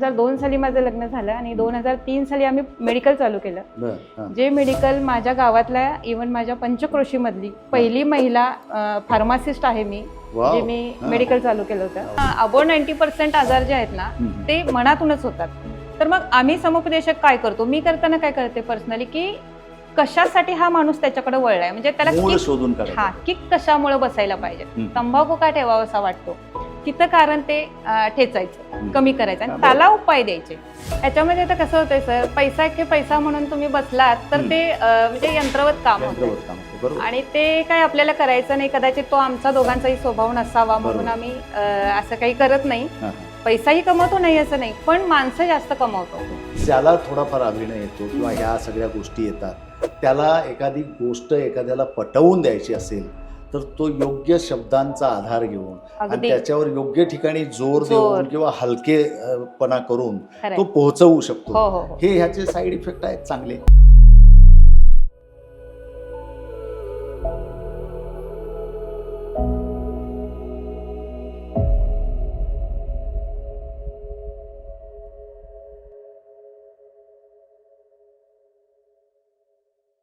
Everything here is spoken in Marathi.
हजार दोन साली माझं लग्न झालं आणि दोन हजार तीन साली आम्ही मेडिकल चालू केलं. जे मेडिकल माझ्या गावातल्या इवन माझ्या पंचक्रोशीमधली पहिली महिला फार्मासिस्ट आहे मी. जे मी. मेडिकल चालू केलं होतं अबो नाईन्टी पर्सेंट आजार जे आहेत ना. ते मनातूनच होतात तर मग आम्ही समुपदेशक काय करतो मी करताना काय करते पर्सनली की कशासाठी हा माणूस त्याच्याकडे वळलाय म्हणजे त्याला हा किक कशामुळे बसायला पाहिजे. तंबाखू का ठेवावासा वाटतो तिथं कारण ते ठेचायचं. कमी करायचं आणि त्याला उपाय द्यायचे याच्यामध्ये आता कसं होतंय सर पैसा की पैसा म्हणून तुम्ही बसलात तर. ते म्हणजे यंत्रवत काम होतं आणि ते काय आपल्याला करायचं नाही कदाचित तो आमचा दोघांचाही स्वभाव नसावा म्हणून. आम्ही असं काही करत नाही. पैसाही कमवतो नाही असं नाही पण माणसं जास्त कमवतो ज्याला थोडाफार अभिनय येतो किंवा ह्या सगळ्या गोष्टी येतात त्याला एखादी गोष्ट एखाद्याला पटवून द्यायची असेल तर तो योग्य शब्दांचा आधार घेऊन आणि त्याच्यावर योग्य ठिकाणी जोर देऊन किंवा हलकेपणा करून तो पोहोचवू शकतो. हो, हो, हो. हे ह्याचे साईड इफेक्ट आहेत चांगले.